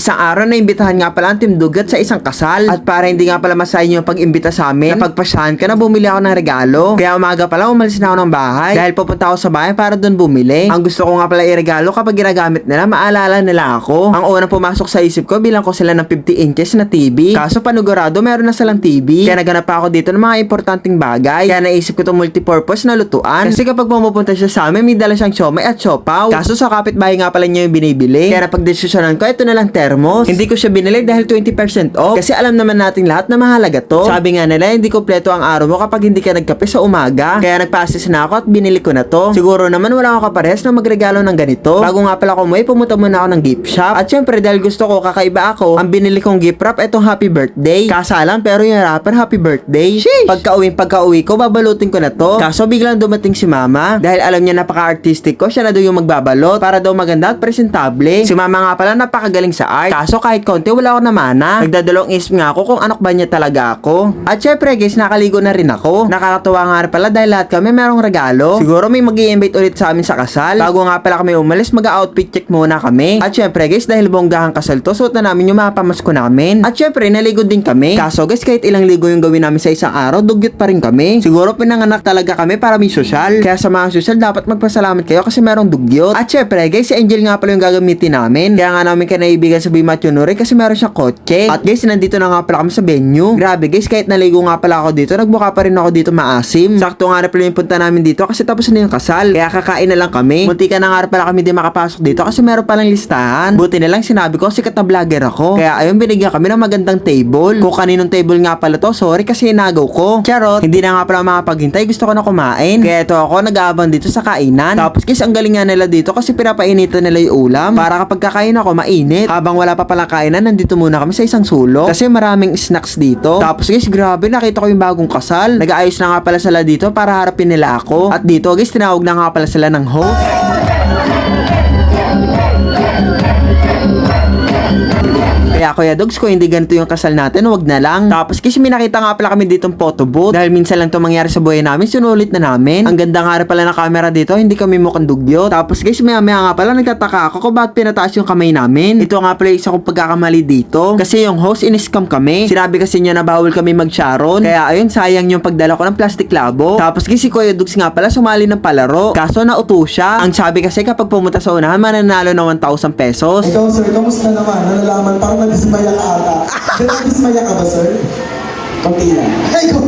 Isang araw na imbitahan nga pala ang Team Dugat sa isang kasal. At para hindi nga pala masayin yung pag-imbita sa amin, napagpasyahan ka na bumili ako ng regalo. Kaya umaga pala umalis na ako ng bahay. Dahil pupunta ako sa bahay para doon bumili. Ang gusto ko nga pala iregalo kapag ginagamit nila, maalala nila ako. Ang unang pumasok sa isip ko, bilang ko sila ng 50 inches na TV. Kaso panugurado, meron na silang TV. Kaya naganap ako dito ng mga importanteng bagay. Kaya naisip ko itong multipurpose na lutuan. Kasi kapag pumupunta siya sa amin, may dala siyang siomay at siopaw. Kaso sa kapitbahay nga pala niya yung binibili. Kaya napagdesisyonan ko, ito na lang thermos. Hindi ko siya binili dahil 20% off. Kasi alam naman natin lahat na mahalaga to. Sabi nga nila, hindi kompleto ang araw mo kapag hindi ka nagkape sa umaga. Kaya nagpa-assist na ako at binili ko na to. Siguro naman wala ako kapares na magregalo ng ganito. Bago nga pala ako umuwi, pumunta muna ako ng gift shop. At syempre dahil gusto ko kakaiba ako, ang binili kong gift wrap itong happy birthday. Kasalan pero yung wrapper happy birthday. Sheesh! Pagka uwi, pagka uwi ko, babalutin ko na to. Kaso biglang dumating si mama. Dahil alam niya napaka-artistic ko, siya na daw yung magbabalot para daw maganda at presentable. Si mama nga pala napakagaling sa art. Kaso kahit konti wala ako namana. Nagdadalong isip nga ako kung anak ba niya talaga ako. At syempre guys, nakaligo na rin ako. Nakakatuwa nga pala dahil lahat kami merong regalo. Siguro may mag invite ulit sa amin sa kasal. Bago nga pala kami umalis, mag-outfit check muna kami. At syempre guys, dahil bonggahan kasal to, suot na namin yung mga pamasko namin. At syempre, naligo din kami. Kaso guys, kahit ilang ligo yung gawin namin sa isang araw, dugyot pa rin kami. Siguro pinanganak talaga kami para may sosyal. Kaya sa mga sosyal, dapat magpasalamat kayo kasi merong dugyot. At syempre guys, si Angel nga pala yung gagamitin namin. Kaya nga namin kinaibigan sa Bimat Yunuri kasi meron siyang kotse. At guys, nandito na nga pala kami sa venue. Grabe guys, kahit naligo nga pala ako dito, nagmukha pa rin ako dito maasim. Sakto nga rin pala yung punta namin dito kasi tapos na yung kasal. Kaya kakain na lang kami. Munti ka na nga pala kami di makapasok dito kasi meron palang listahan. Buti na lang sinabi ko, sikat na vlogger ako. Kaya ayun, binigyan kami ng magandang table. Kung kaninong table nga pala to, sorry kasi inagaw ko. Charot, hindi na nga pala makapaghintay, gusto ko na kumain. Kaya ito ako, nag-aabang dito sa kainan. Tapos guys, ang galing nga nila dito kasi pinapainitan nila yung ulam. Para kapag kakain ako, mainit. Habang wala pa pala kainan, nandito muna kami sa isang sulok. Kasi maraming snacks dito. Tapos guys, grabe, nakita ko yung bagong kasal. Nag-aayos na nga pala sila dito para harapin nila ako. At dito guys, tinawag na nga pala sila ng host. Kaya Kuya Dogs, kung hindi ganito yung kasal natin, wag na lang. Tapos kasi may nakita nga pala kami ditong photo booth. Dahil minsan lang to mangyari sa buhay namin, sinulit na namin. Ang ganda nga pala ng camera dito, hindi kami mukhang dugyot. Tapos guys, maya maya nga pala nagtataka ako kung bakit pinataas yung kamay namin. Ito nga pala isa kong pagkakamali dito. Kasi yung host, in-scam kami. Sinabi kasi niya na bawal kami mag-sharon. Kaya ayun, sayang yung pagdala ko ng plastic labo. Tapos kasi si Kuya Dogs nga pala sumali ng palaro. Kaso nauto siya. Ang sabi kasi kapag pumunta sa unahan, mananalo ng 1,000 pesos. Ikaw, sir, kamusta naman? Nalalaman, parang nadismaya ka ata. Nadismaya ka ba, sir?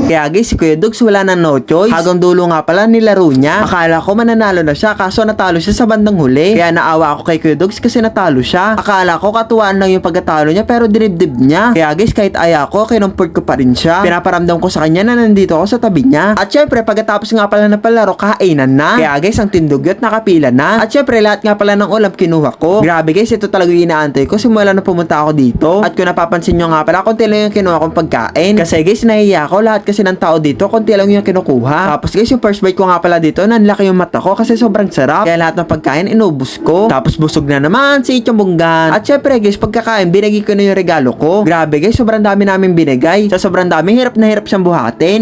Kaya guys, si Kuya Dugs wala na no choice. Hanggang dulo nga pala nilaro niya. Akala ko mananalo na siya kaso natalo siya sa bandang huli. Kaya naawa ako kay Kuya Dugs kasi natalo siya. Akala ko katuwaan lang yung pagkatalo niya pero dinibdib niya. Kaya guys, kahit aya ko, kinumport ko pa rin siya. Pinaparamdam ko sa kanya na nandito ako sa tabi niya. At syempre, pagkatapos nga pala na palaro, kainan na. Kaya guys, ang tindugyot nakapila na. At syempre, lahat nga pala ng ulam kinuha ko. Grabe guys, ito talaga yung inaantay ko simula na pumunta ako dito. At kung napapansin nyo nga pala, konti lang yung kinuha kong pagkain. Kasi guys, nahiya ako. Lahat kasi ng tao dito, konti lang yung kinukuha. Tapos guys, yung first bite ko nga pala dito, nanlaki yung mata ko kasi sobrang sarap. Kaya lahat ng pagkain, inubos ko. Tapos busog na naman si Ichong Bunggan. At syempre guys, pagkakain, binigay ko na yung regalo ko. Grabe guys, sobrang dami namin binigay. Sa sobrang dami, hirap na hirap siyang buhatin.